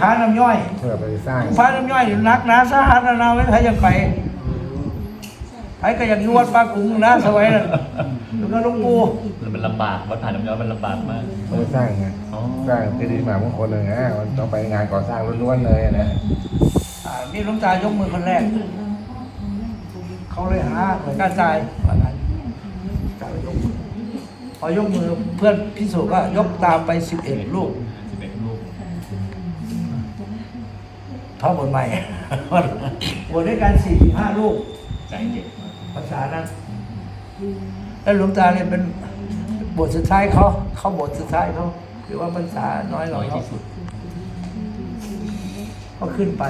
พาน้ำย่อยเพื่อไปสร้างพาน้ำย่อยอยู่นักนะสาหัสนะไม่ใครยังไปใครก็อยากนวดปลากรุงนะสวัยนั้นแล้วก็หลุงปูมันลำบากวัดผ่านน้ำย้อยมันลำบากมากเพื่อสร้างไงอ๋อสร้างเจดีย์หมามงคลเลยนะมันต้องไปงานก่อสร้างล้วนๆเลยนะอ่านี่หลุงตายกมือคนแรก เขาเลยหาเหมือนกันใจว่างั้นจ่ายยกมือพอยกมือเพื่อนพิสูจน์ว่ายกตามไปสิบเอ็ดลูกสิบเอ็ดลูก ท้องบนใหม่บวชด้วยกันสี่ห้าลูกใจเด็ดมากภาษานั้นแล้วหลวงตาเนี่ยเป็นบทสุดท้ายเขา เขาบทสุดท้ายเขาหรือว่าภาษาน้อยกน้ว่าอยเขาที่สุดก็ขึ้นไป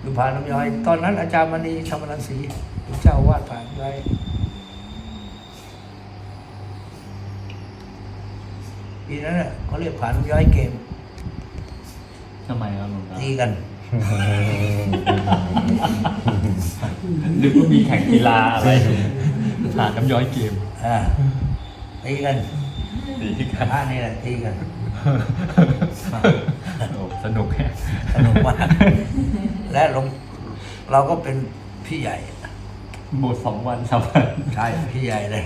อยู่ผ่านน้ำย้อย ตอนนั้นอาจารย์มณีชมนันศรีเป็นเจ้าอาวาดผ่านย้อยปีนั้นน่ะเขาเรียกผ่านน้ำย้อยเกม ทำไมครับหลวงตาตีกัน หรือว่ามีแข่งกีฬาอะไรผ่านน้ำย้อยเกมอ่าตีกันดีกันพระนี่แหละตีกันโอ้สนุกแฮะสนุกมากและหลวงเราก็เป็นพี่ใหญ่บวชสองวันสามวันใช่พี่ใหญ่เลย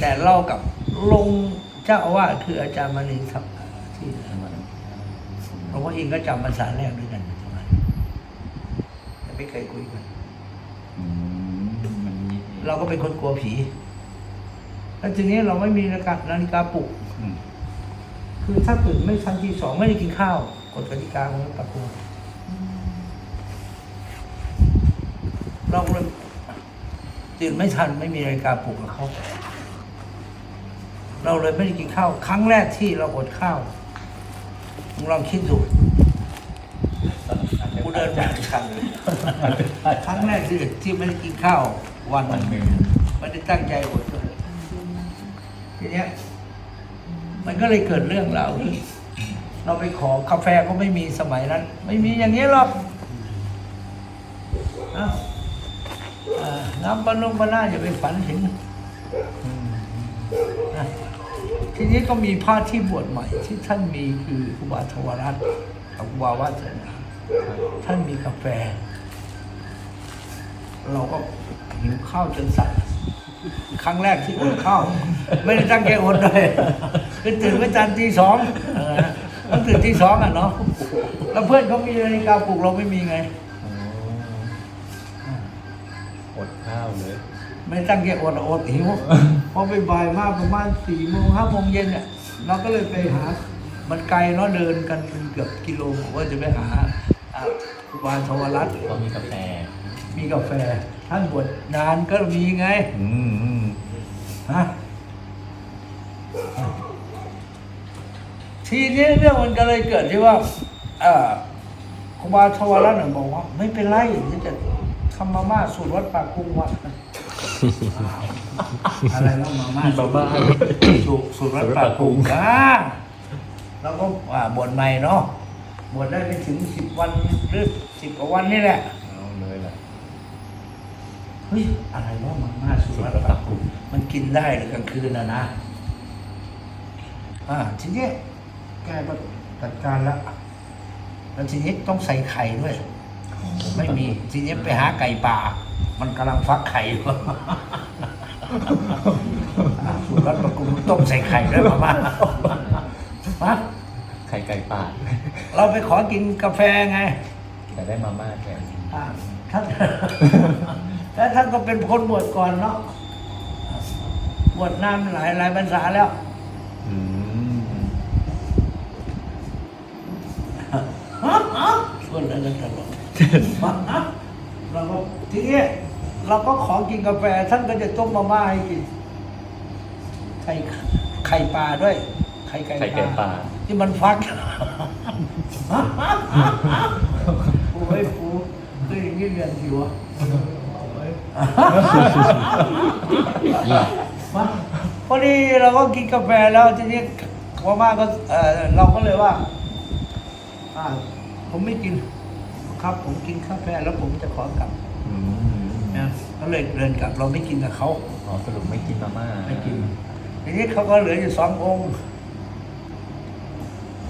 แต่เล่ากับลงเจ้าอาวาสคืออาจารย์มณีครับที่หลว งพ่ออินก็จำภาษาแรกด้วยกันใช่ไหมแต่ไม่เคยคุยกัน อืมมันมีเราก็เป็นคนกลัวผี แล้วทีนี้เราไม่มีนาฬิกานาฬิกาปลุก อืมคือถ้าตื่นไม่ทันทีสองไม่ได้กินข้าวกฎกติกาของวัดปากครูเราเลยตื่นไม่ทันไม่มีนาฬิกาปลุกกับเขา เราเลยไม่ได้กินข้าว ครั้งแรกที่เราอดข้าว มึงลองคิดดูกูเดินมาคันเลยครั้งแรกที่ที่ไม่ได้กินข้าววันวันหนึ่งไม่ได้ตั้งใจอดเลยทีเนี้ย มันก็เลยเกิดเรื่องราวขึ้นเราไปขอกาแฟก็ไม่มีสมัยนั้น ไม่มีอย่างนี้หรอกเอ้าอ่าน้ำปลานุ่มปลาหน้าอย่าไปฝันถึงนะ ทีนี้ก็มีพระที่บวชใหม่ ที่ท่านมีคือครูบาทวรัตน์กับครูบาวาสนาท่านมีกาแฟ เราก็หิวข้าวจนสั่นครั้งแรกที่อดข้าว ไม่ได้ตั้งใจอดเลยคือตื่นไม่ทันตีสองเออต้องตื่นตีสองอะเนาะแล้วเพื่อนเขามีนาฬิกาปลุกเราไม่มีไงอดข้าวเลย ไม่ได้ตั้งใจอดอะอดหิวพอไปบ่ายมากประมาณสี่โมงห้าโมงเย็นเนี่ยเราก็เลยไปหา มันไกลเนาะเดินกันเป็นเกือบกิโลผมว่าจะไปหาอ่าครูบาทวรัตน์ก็มีกาแฟ มีกาแฟท่านบวชนานก็มีไงอืมอืมฮะทีนี้เรื่องมันก็เลยเกิดที่ว่าเอ่อครูบาทวรัตน์น่ะบอกว่า ไม่เป็นไรเดี๋ยวจะทำมาม่าสูตรวัดปากกุ้งวัด อะไรแล้วมาม่ามีบาบ้าสูตรสูตรวัดปากกุ้งอ่าแล้วก็อ่าบวชใหม่เนาะบวชได้ไม่ถึงสิบวันหรือสิบกว่าวันนี่แหละเอาเลยล่ะเฮ้ยอะไรว่ามาม่าสูตรวัดปากกุ้งมันกินได้หรือกลางคืนนะนะอ่าทีนี้แกก็จัดการแล้วแล้วทีนี้ต้องใส่ไข่ด้วย ไม่มี ทีนี้ไปหาไก่ป่า มันกำลังฟักไข่อยู่อ่าสูตรรัดประกุมต้มใส่ไข่ด้วยมาม่าฮะไข่ไก่ป่าเราไปขอกินกาแฟไง แต่ได้มาม่าแทนอ่าท่านแล้วท่านก็เป็นคนบวชก่อนเนาะบวชนานหลายหลายพรรษาแล้วอืมชวนอะไรกันตลอดเราก็ทีนี้ เราก็ขอกินกาแฟ ท่านก็จะต้มมาม่าให้กินไข่ไข่ปลาด้วย ไข่ไก่ไข่ไก่ป่าที่มันฟักโอ้ยปูคืออย่างนี้เรียนสิวะมาพอดีเราก็กินกาแฟแล้วทีนี้มาม่าก็เออเราก็เลยว่าอ่าผมไม่กินครับ ผมกินกาแฟแล้วผมจะขอกลับอืม นะก็เลยเดินกลับเราไม่กินกับเขาอ๋อสรุปไม่กินมาม่าไม่กินทีนี้เขาก็เหลืออยู่สององค์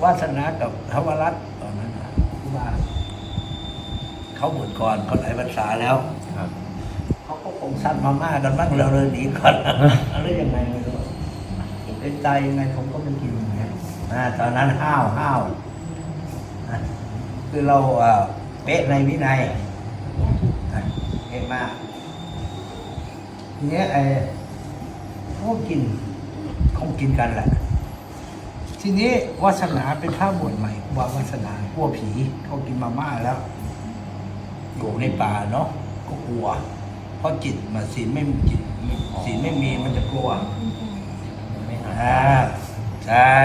วาสนากับทวรัตน์ตอนนั้นนะครูบาเขาบวชก่อนเขาหลายพรรษาแล้วครับเขาก็คงสั้นมาม่ากันบ้างเราเลยหนีก่อนอะไรยังไงไม่รู้เป็นใจยังไงผมก็ไม่กินอย่างเงี้ยนะตอนนั้นห้าวห้าวนะคือเราเอ่อเป๊ะในวินัยนะเก่งมากทีเนี้ยไอ้เขาก็กินคงกินกันแหละ ทีนี้วาสนาเป็นพระบวชใหม่ว่าวาสนากลัวผีเขากินมาม่าแล้วอยู่ในป่าเนาะก็กลัว เพราะจิตมันศีลไม่มีจิตศีลไม่มีมันจะกลัวไม่หาอ่าใช่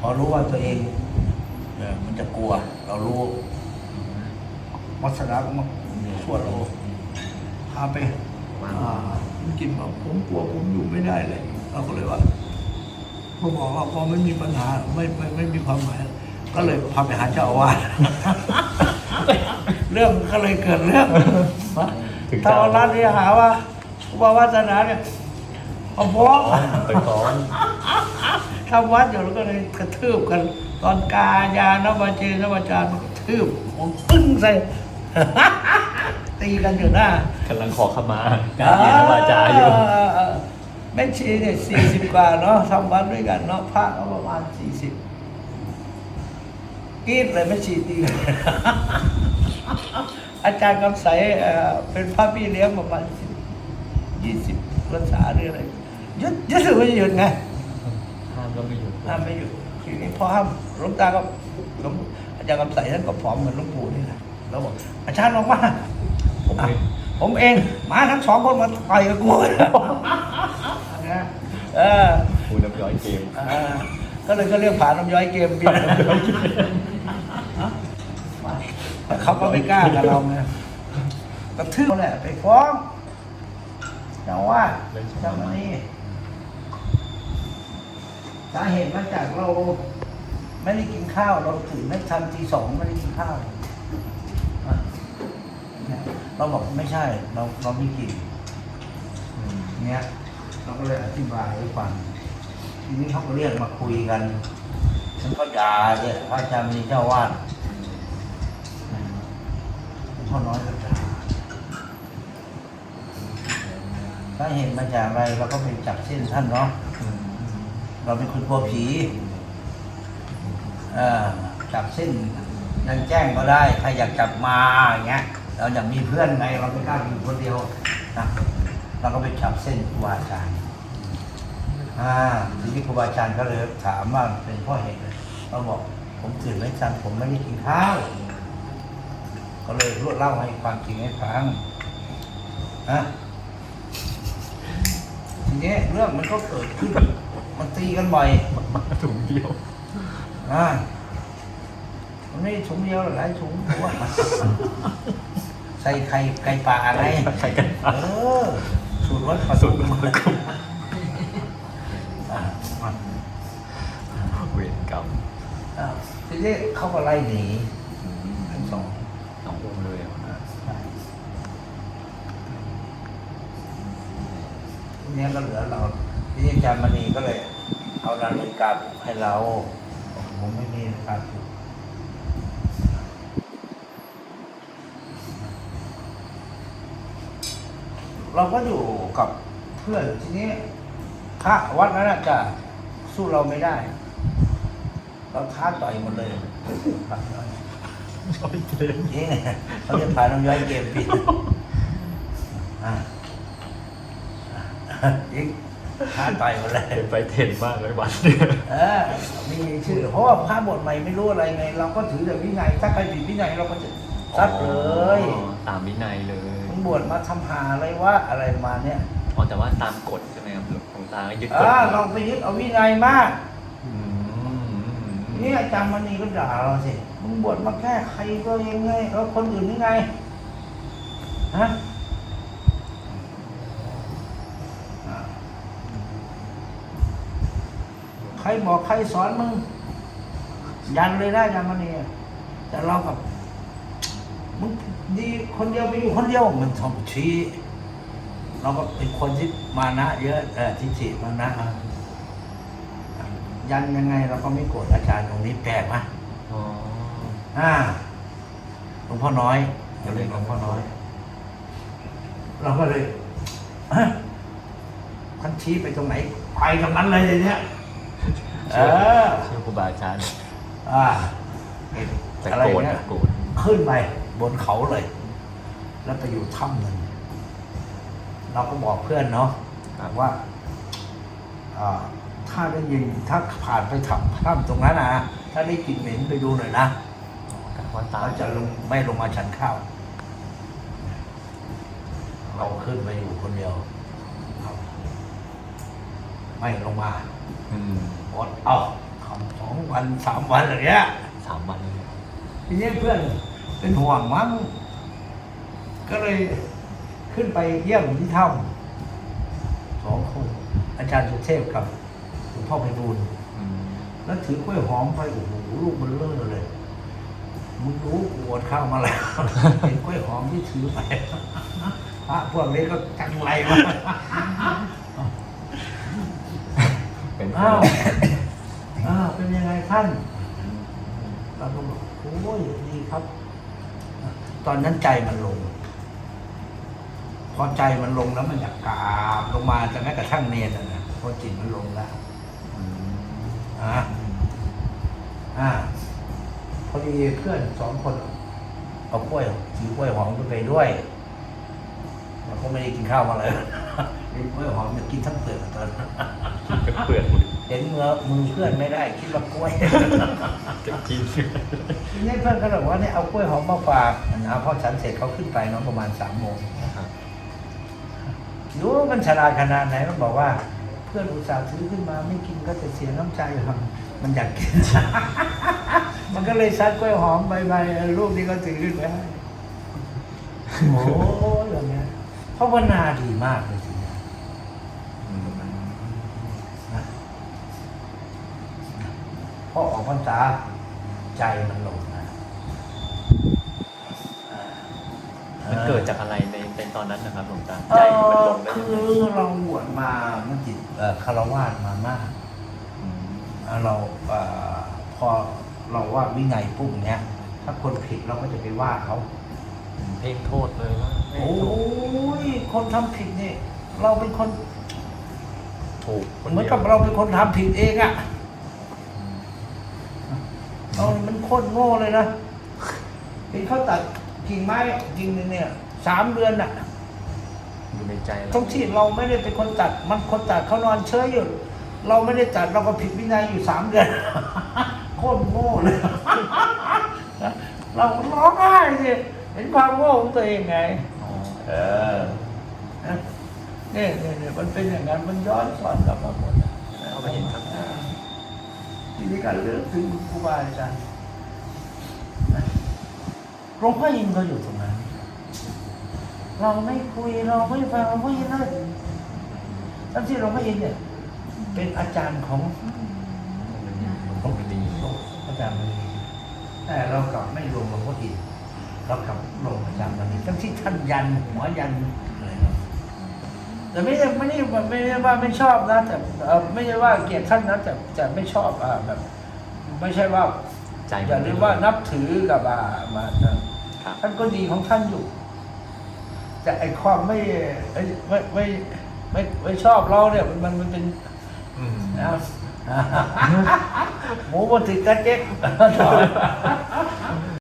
พอรู้ว่าตัวเองเออมันจะกลัว เรารู้วัสนาก็มาช่วยเรา พาไปอ่ามันกินบอกผมกลัวผมอยู่ไม่ได้เลยเราก็เลยว่าพอบอกว่าพอไม่มีปัญหาไม่ไม่ไม่มีความหมาย ก็เลยพาไปหาเจ้าอาวาสเรื่องก็เลยเกิดเรื่องถ้าเอาร้านนี้หาว่าครูบาวาสนาเนี่ยเอาฟ้องไปฟ้องทำวัดอยู่แล้วก็เลยกระทืบกัน ตอนกายานวาเจนวาจารย์มันกระทืบผมปึ้งใส่ ตีกันอยู่หน้ากำลังขอขมาการเรียนวาจาอยู่เแม่ชีเนี่ยสี่สิบกว่าเนาะทำวัดด้วยกันเนาะพระก็ประมาณสี่สิบกรีดเลยแม่ชีตีกันอาจารย์กำใสเอ่อเป็นพระพี่เลี้ยงประมาณยี่สิบพรรษาหรืออะไรยึดยึดถือว่าจะหยุดไงห้ามก็ไม่อยู่ห้ามไม่อยู่ทีนี้พอห้ามหลวงตาก็หลวงอาจารย์กำใสท่านก็ผอมเหมือนหลวงปู่นี่แหละแล้วบอกอาจารย์ลงมาผม อะผมเองมาทั้งสองคนมาต่อยกับกูนะเออคูน้ำย้อยเกมเออก็เลยก็เรียกผ่านน้ำย้อยเกมเบียร์เขาก็ไม่กล้ากับเราไงกระทืบแหละไปฟ้องเจ้าว่าเจ้ามานี่สาเหตุมาจากเราไม่ได้กินข้าวเราตื่นไม่ทันตีสองไม่ได้กินข้าว เราบอกไม่ใช่ เราเราไม่กินเนี้ยเราก็เลยอธิบายให้ฟังทีนี้เขาก็เรียกมาคุยกันฉันก็ด่าเนี่ยพระอาจารย์มีเจ้าวาดพ่อน้อยก็ด่าถ้าเห็นมาจากอะไรเราก็ไปจับเส้นท่านเนาะเราเป็นคนกลัวผีจับเส้นนั่นแจ้งก็ได้ ใครอยากจับมาอย่างเงี้ย เราอยากมีเพื่อนไงเราไม่กล้าอยู่คนเดียวนะเราก็ไปจับเส้นครูบาอาจารย์อ่าทีนี้ครูบาอาจารย์ก็เลยถามว่าเป็นเพ่อเหตุอะไรเราบอกผมตื่นไม่ทันผมไม่ได้กินข้าวก็เลยรวดเล่าให้ความจริงให้ฟังนะทีนี้เรื่องมันก็เกิดขึ้น มันตีกันบ่อยมาถุงเดียวอ่ามันไม่ถุงเดียวหรอกหลายถุงเพราะว่าใส่ไข่ไก่ป่าอะไรใครกันเออ สูตรวัดปสุทุดมมันก็อ่าอ่าเวรกรรมอ่าทีนี้เขาก็ไล่หนีทั้งสองน้องอุ้มเลยอะใช่ทีนี้ก็เหลือเราทีนี้อาจารย์มณีก็เลย เอานาฬิกาปลุกให้เราผมไม่มีนาฬิกาปลุก เราก็อยู่กับเพื่อนทีนี้พระวัดนั้นจะสู้เราไม่ได้ เราท้าต่อยหมดเลยน้อยย้อยเกมจริงเขาจะพาน้องย้อยเกมปิดยิงท้าต่อยหมดเลยไปเทรนมากเลยวันเนี่ยเออมีชื่อเพราะว่าพระบทใหม่ไม่รู้อะไรไง เราก็ถือแต่วินัยถ้าใครผิดวินัยเราก็จะซัดเลยตามวินัยเลย บวชมาทำหาอะไรวะอะไรประมาณเนี้ยอ๋อแต่ว่าตามกฎใช่ไหมครับหลวงตาก็ยึดกฎอ่าเราไปยึดเอาวินัยมาก อืมนี่อาจารย์มณีก็ด่าเราสิมึงบวชมาแก้ใครก็ยังไงแล้วคนอื่นยังไงฮะอ่าใครบอกใครสอนมึง ยันเลยได้อาจารย์มณีแต่เรากับมึง ดีคนเดียวไปอยู่คนเดียวมันทำชี้เราก็เป็นคนที่มานะ เยอะเออทิฏฐิมานะอะยันยังไงเราก็ไม่โกรธอาจารย์ตรงนี้แปลกไหมอ๋ออ่าหลวงพ่อน้อยเราเรียกหลวงพ่อน้อย เราก็เลยฮะท่านชี้ไปตรงไหนไปตรงนั้นเลยทีเนี้ยเออเชื่อครูบาอาจารย์อ่าเห็นแต่อะไรโกรธเงี้ยอะโกรธขึ้นไป บนเขาเลย แล้วไปอยู่ถ้ำหนึ่งเราก็บอกเพื่อนเนาะว่าอ่าถ้าได้ยินถ้าผ่านไปถ้ำถ้ำตรงนั้นนะถ้าได้กลิ่นเหม็นไปดูหน่อยนะการว่าตาเราจะลงไม่ลงมาฉันข้าว เราขึ้นไปอยู่คนเดียวครับไม่ลงมาอืมอดเอาทำสองวันสามวันอะไรเงี้ยสามวันเลยทีนี้เพื่อน เป็นห่วงมั้งก็เลยขึ้นไปเยี่ยมที่ถ้ำสองคนอาจารย์สุเทพกับหลวงพ่อไพบูลย์อืมแล้วถือกล้วยหอมไปโอ้โหลูกมันเลอะเลย มึงรู้กูอดข้าวมาแล้วเห็นกล้วยหอมที่ถือไปพระพวกนี้ก็จังไรวะเป็นอ้าวอ้าวเป็นยังไงท่านเราก็บอกโอ้ยดีครับ ตอนนั้นใจมันลง พอใจมันลงแล้วมันอยากกราบลงมาจะแม้กระทั่งเนรนะนะพอจิตมันลงแล้วอืมอ่าอ่าพอดีเพื่อนสองคนเอากล้วยถือกล้วยหอมไปด้วยเราก็ไม่ได้กินข้าวมาเลยกินกล้วยหอมมันกินทั้งเปลือกตอนนั้น จะเปลือกหมด เห็นมือมือเพื่อนไม่ได้ คิดว่ากล้วยจะกินทีนี้เพื่อนก็เลยบอกว่าเนี่ยเอากล้วยหอมมาฝากนะพอฉันเสร็จเขาขึ้นไปเนาะประมาณสามโมงครับดูมันฉลาดขนาดไหนมันบอกว่า เพื่อนอุตส่าห์ซื้อขึ้นมาไม่กินก็จะเสียน้ำใจครับมันอยากกิน มันก็เลยซัดกล้วยหอมใบใบลูกนี้ก็ถือขึ้นไปให้โอ้ยอย่างเงี้ยภาวนาดีมากเลยทีเนี้ย อืม นะ พอออกพรรษาใจมันลงนะมันเกิดจากอะไรในในตอนนั้นนะครับหลวงตาเอใจมันลองได้คือเราบวชมามันจิตเอ่อคารวาสมามากมอ่าเราเอ่อพอเราว่าวินัยปุ๊บเนี้ย ถ้าคนผิดเราก็จะไปว่าเขาเพ่งโทษเลยว่าไม่โอ้ถูกยคนทำผิดนี่เราเป็นคนถูกคนเหมือนดียวกับเราเป็นคนทำผิดเองอะอืม เรามันโคตรโง่เลยนะเห็นเขาตัดกิ่งไม้กิ่งหนึงเนี่ยสามเดือนอะอยู่ในใจเราทั้งที่เราไม่ได้เป็นคนตัด มันคนตัดเขานอนเฉยอยู่ เราไม่ได้ตัดเราก็ผิดวินัยอยู่สามเดือน โคตรโง่เลย เราร้องไห้สิเห็นความโง่ของตัวเองไง อ๋อเออนะเนี่ยเนี่ยเนี่ยมันเป็นอย่างนั้น มันย้อนสอนกลับมาหมดอะเข้าไปเห็นครับ ทีนี้การเลือกถึงครูบาอาจารย์หลวงพ่อยินก็อยู่ตรงนั้น เราไม่คุยเราไม่ฟังเราไม่ยินเลยทั้งที่หลวงพ่อยินเนี่ย เป็นอาจารย์ของผมดีอาจารย์มณีแต่เรากลับไม่ลงหลวงพ่ออินเรากลับลงอาจารย์มณีทั้งที่ท่านยันหัวยัน แต่ไม่ได้ไม่ได้ไม่ได้ว่าไม่ชอบนะแต่เอ่อไม่ใช่ว่าเกลียดท่านนะแต่แต่ไม่ชอบอ่าแบบ ไม่ใช่ว่าใจอย่าลืมว่านับถือกับอ่ามาครับ ท่านก็ดีของท่านอยู่ แต่ไอความไม่ไม่ไม่ไม่ไม่ไม่ชอบเราเนี่ยมันมันเป็นอืมนะหมูบนติดกระเจ๊ก